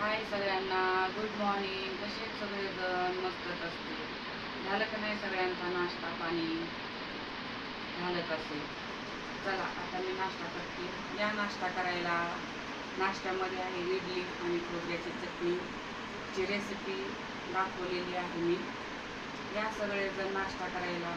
हाय सगळ्यांना good morning कसे सगळेजण मस्तच असते झालं का नाही सगळ्यांचा नाश्ता पाणी? झालं असेल? चला आता मी नाश्ता करते. या नाश्ता करायला. नाश्त्यामध्ये आहे इडली आणि खोबऱ्याची चटणीची रेसिपी दाखवलेली आहे मी. या सगळेजण नाश्ता करायला.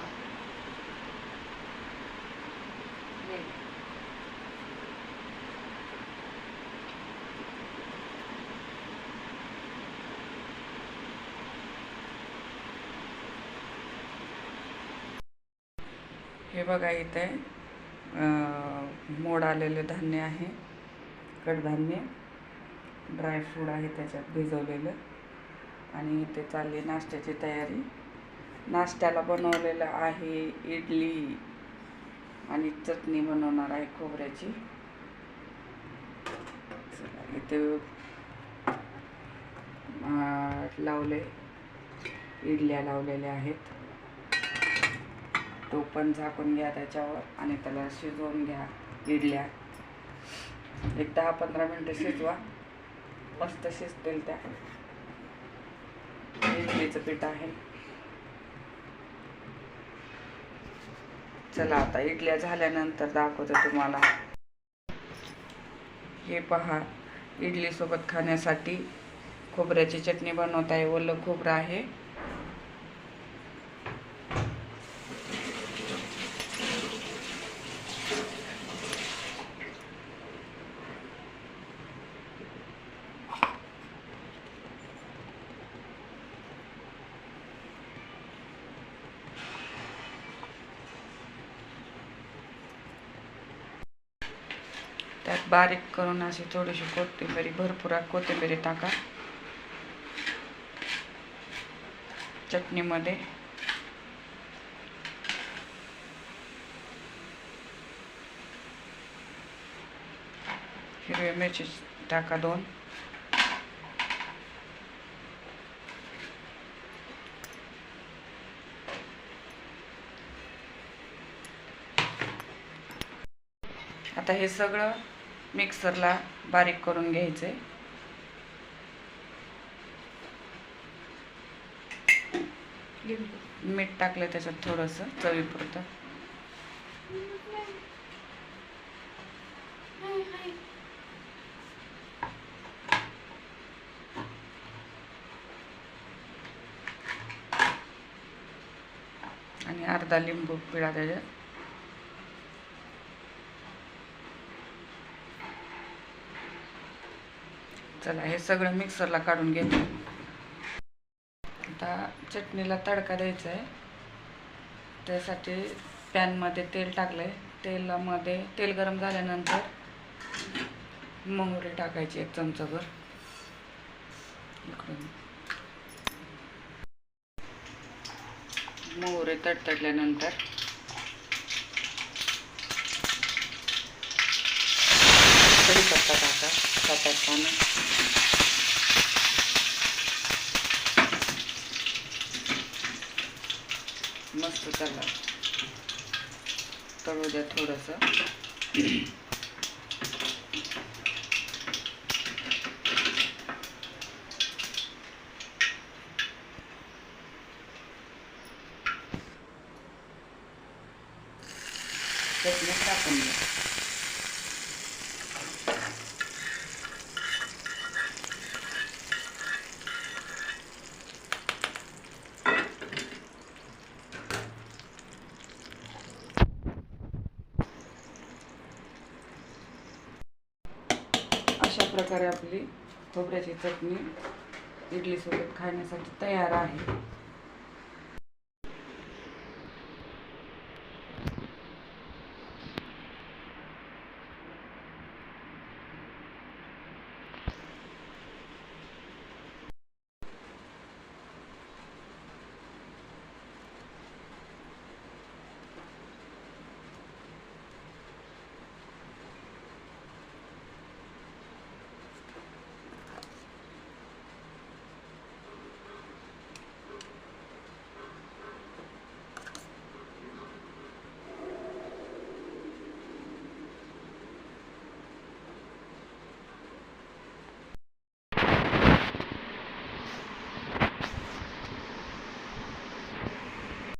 हे. बघा इथे मोड आलेले धान्य आहे कडधान्य. ड्रायफ्रूट आहे त्याच्यात भिजवलेलं. आणि इथे चालली नाश्त्याची तयारी. नाश्त्याला बनवलेलं आहे इडली आणि चटणी बनवणार आहे खोबऱ्याची. इथे लावले इडल्या लावलेल्या आहेत. तो पण झाकून घ्या त्याच्यावर आणि त्याला शिजवून घ्या इडल्या. एक दहा पंधरा मिनटं शिजवा. मस्त शिजतील त्या. इडलीचं पीठ आहे. चला आता इडल्या झाल्यानंतर दाखवते तुम्हाला. हे पहा इडलीसोबत खाण्यासाठी खोबऱ्याची चटणी बनवत आहे ओलं खोबरं आहे. त्यात बारीक करून अशी थोडीशी कोथिंबीरी भरपूर कोथिंबीरी टाका. चटणीमध्ये. हिरव्या मिरची टाका दोन. आता हे सगळं मिक्सरला बारीक करून घ्यायचं. आहे मीठ टाकलं त्याच्यात थोडंसं चवीपुरतं. आणि अर्धा लिंबू पिळा त्याच्यात. चला हे सगळं मिक्सरला काढून घेते. आता चटणीला तडका द्यायचा आहे त्यासाठी पॅनमध्ये तेल टाकलं आहे तेलामध्ये तेल गरम झाल्यानंतर मोहरी टाकायची एक चमचाभर. इकडून. मोहरी तडतडल्यानंतर कढीपत्ता टाका सात आठ पानं चला. त्याला तळू द्या थोडंसं. चटणी टाकून द्या अशा प्रकारे आपली खोबऱ्याची चटणी इडलीसोबत खाण्यासाठी तयार आहे.